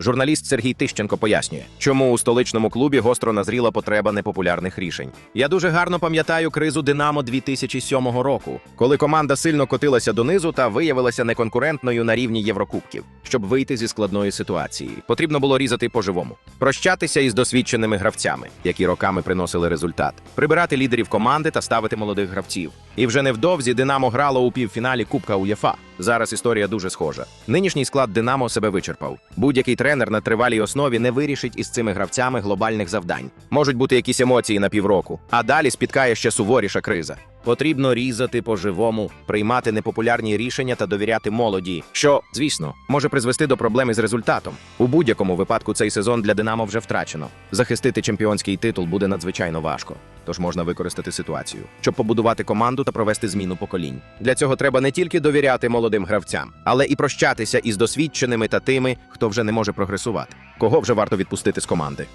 Журналіст Сергій Тищенко пояснює, чому у столичному клубі гостро назріла потреба непопулярних рішень. Я дуже гарно пам'ятаю кризу Динамо 2007 року, коли команда сильно котилася донизу та виявилася неконкурентною на рівні Єврокубків. Щоб вийти зі складної ситуації, потрібно було різати по-живому, прощатися із досвідченими гравцями, які роками приносили результат, прибирати лідерів команди та ставити молодих гравців. І вже невдовзі Динамо грало у півфіналі Кубка УЄФА. Зараз історія дуже схожа. Нинішній склад Динамо себе вичерпав. Будь-який тренер на тривалій основі не вирішить із цими гравцями глобальних завдань. Можуть бути якісь емоції на півроку, а далі спіткає ще суворіша криза. Потрібно різати по-живому, приймати непопулярні рішення та довіряти молоді, що, звісно, може призвести до проблем із результатом. У будь-якому випадку цей сезон для Динамо вже втрачено. Захистити чемпіонський титул буде надзвичайно важко, тож можна використати ситуацію, щоб побудувати команду та провести зміну поколінь. Для цього треба не тільки довіряти молодим гравцям, але і прощатися із досвідченими та тими, хто вже не може прогресувати, кого вже варто відпустити з команди.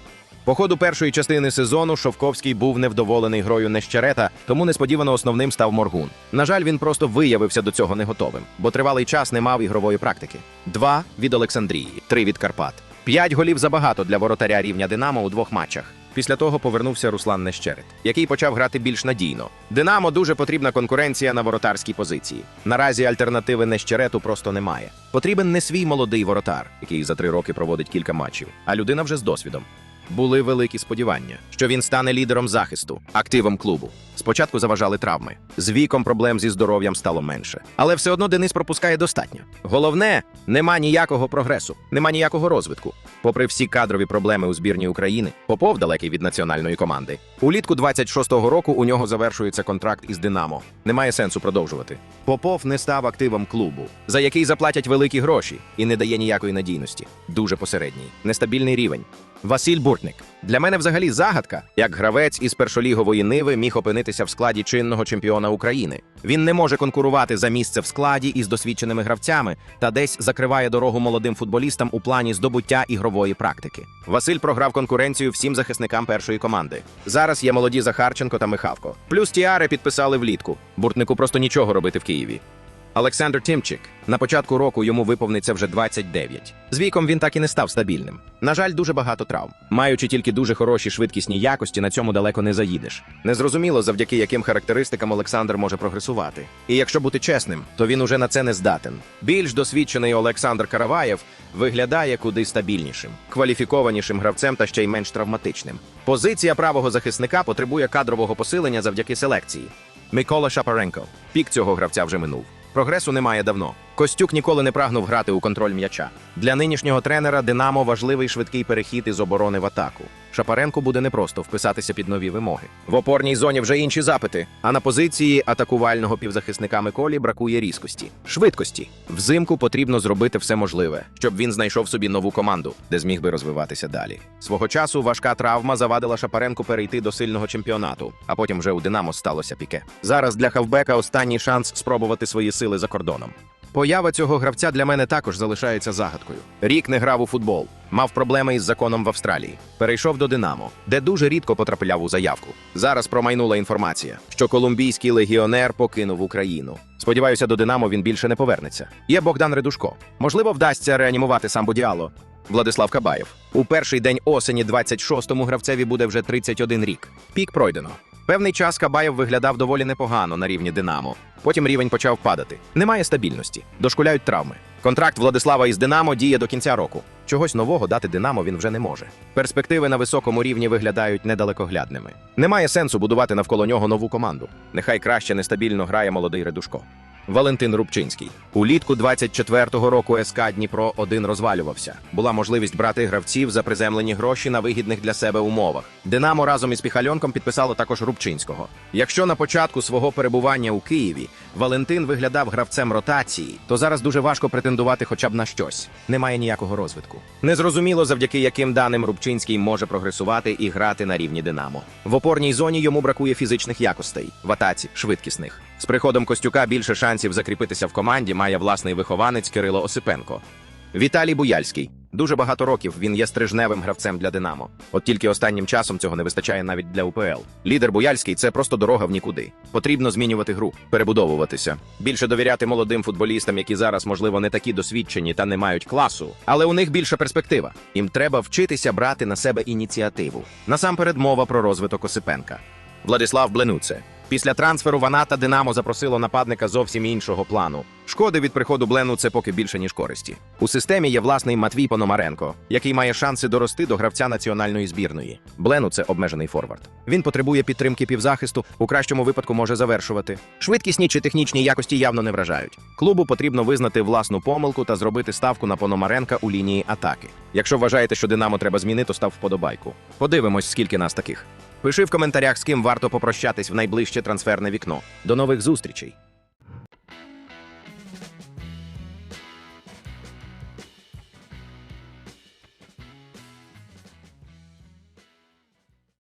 По ходу першої частини сезону Шовковський був невдоволений грою Нещерета, тому несподівано основним став Моргун. На жаль, він просто виявився до цього не готовим, бо тривалий час не мав ігрової практики. Два від Олександрії, три від Карпат. П'ять голів забагато для воротаря рівня Динамо у двох матчах. Після того повернувся Руслан Нещерет, який почав грати більш надійно. Динамо дуже потрібна конкуренція на воротарській позиції. Наразі альтернативи Нещерету просто немає. Потрібен не свій молодий воротар, який за три роки проводить кілька матчів, а людина вже з досвідом. Були великі сподівання, що він стане лідером захисту, активом клубу. Спочатку заважали травми. З віком проблем зі здоров'ям стало менше. Але все одно Денис пропускає достатньо. Головне, нема ніякого прогресу, нема ніякого розвитку. Попри всі кадрові проблеми у збірні України, Попов далекий від національної команди. Улітку 26-го року у нього завершується контракт із Динамо. Немає сенсу продовжувати. Попов не став активом клубу, за який заплатять великі гроші і не дає ніякої надійності. Дуже посередній, нестабільний рівень. Василь Буртник. Для мене взагалі загадка, як гравець із першолігової ниви міг опинитися в складі чинного чемпіона України. Він не може конкурувати за місце в складі із досвідченими гравцями та десь закриває дорогу молодим футболістам у плані здобуття ігрової практики. Василь програв конкуренцію всім захисникам першої команди. Зараз є молоді Захарченко та Михавко. Плюс Тіари підписали влітку. Буртнику просто нічого робити в Києві. Олександр Тимчик. На початку року йому виповниться вже 29. З віком він так і не став стабільним. На жаль, дуже багато травм. Маючи тільки дуже хороші швидкісні якості, на цьому далеко не заїдеш. Незрозуміло, завдяки яким характеристикам Олександр може прогресувати. І якщо бути чесним, то він уже на це не здатен. Більш досвідчений Олександр Караваєв виглядає куди стабільнішим, кваліфікованішим гравцем та ще й менш травматичним. Позиція правого захисника потребує кадрового посилення завдяки селекції. Микола Шапаренко. Пік цього гравця вже минув. Прогресу немає давно. Костюк ніколи не прагнув грати у контроль м'яча. Для нинішнього тренера Динамо важливий швидкий перехід із оборони в атаку. Шапаренку буде непросто вписатися під нові вимоги. В опорній зоні вже інші запити. А на позиції атакувального півзахисника Миколі бракує різкості, швидкості. Взимку потрібно зробити все можливе, щоб він знайшов собі нову команду, де зміг би розвиватися далі. Свого часу важка травма завадила Шапаренку перейти до сильного чемпіонату, а потім вже у Динамо сталося піке. Зараз для хавбека останній шанс спробувати свої сили за кордоном. Поява цього гравця для мене також залишається загадкою. Рік не грав у футбол, мав проблеми із законом в Австралії. Перейшов до Динамо, де дуже рідко потрапляв у заявку. Зараз промайнула інформація, що колумбійський легіонер покинув Україну. Сподіваюся, до Динамо він більше не повернеться. Є Богдан Редушко. Можливо, вдасться реанімувати самбо Діало. Владислав Кабаєв. У перший день осені 26-му гравцеві буде вже 31 рік. Пік пройдено. Певний час Кабаєв виглядав доволі непогано на рівні Динамо. Потім рівень почав падати. Немає стабільності, дошкуляють травми. Контракт Владислава із Динамо діє до кінця року. Чогось нового дати Динамо він вже не може. Перспективи на високому рівні виглядають недалекоглядними. Немає сенсу будувати навколо нього нову команду. Нехай краще нестабільно грає молодий Редушко. Валентин Рубчинський. Улітку 24-го року СК Дніпро 1 розвалювався. Була можливість брати гравців за приземлені гроші на вигідних для себе умовах. Динамо разом із Піхальонком підписало також Рубчинського. Якщо на початку свого перебування у Києві Валентин виглядав гравцем ротації, то зараз дуже важко претендувати хоча б на щось. Немає ніякого розвитку. Незрозуміло, завдяки яким даним Рубчинський може прогресувати і грати на рівні Динамо. В опорній зоні йому бракує фізичних якостей, в атаці швидкісних. З приходом Костюка більше шансів закріпитися в команді має власний вихованець Кирило Осипенко. Віталій Буяльський Дуже багато років він є стрижневим гравцем для Динамо. От тільки останнім часом цього не вистачає навіть для УПЛ. Лідер Буяльський це просто дорога в нікуди. Потрібно змінювати гру, перебудовуватися, більше довіряти молодим футболістам, які зараз, можливо, не такі досвідчені та не мають класу, але у них більша перспектива. Їм треба вчитися брати на себе ініціативу. Насамперед, мова про розвиток Осипенка. Владислав Бленуце. Після трансферу Ваната Динамо запросило нападника зовсім іншого плану. Шкоди від приходу Блену це поки більше ніж користі. У системі є власний Матвій Пономаренко, який має шанси дорости до гравця національної збірної. Блену це обмежений форвард. Він потребує підтримки півзахисту, у кращому випадку може завершувати. Швидкісні чи технічні якості явно не вражають. Клубу потрібно визнати власну помилку та зробити ставку на Пономаренка у лінії атаки. Якщо вважаєте, що Динамо треба змінити, став вподобайку. Подивимось, скільки нас таких. Пиши в коментарях, з ким варто попрощатись в найближче трансферне вікно. До нових зустрічей!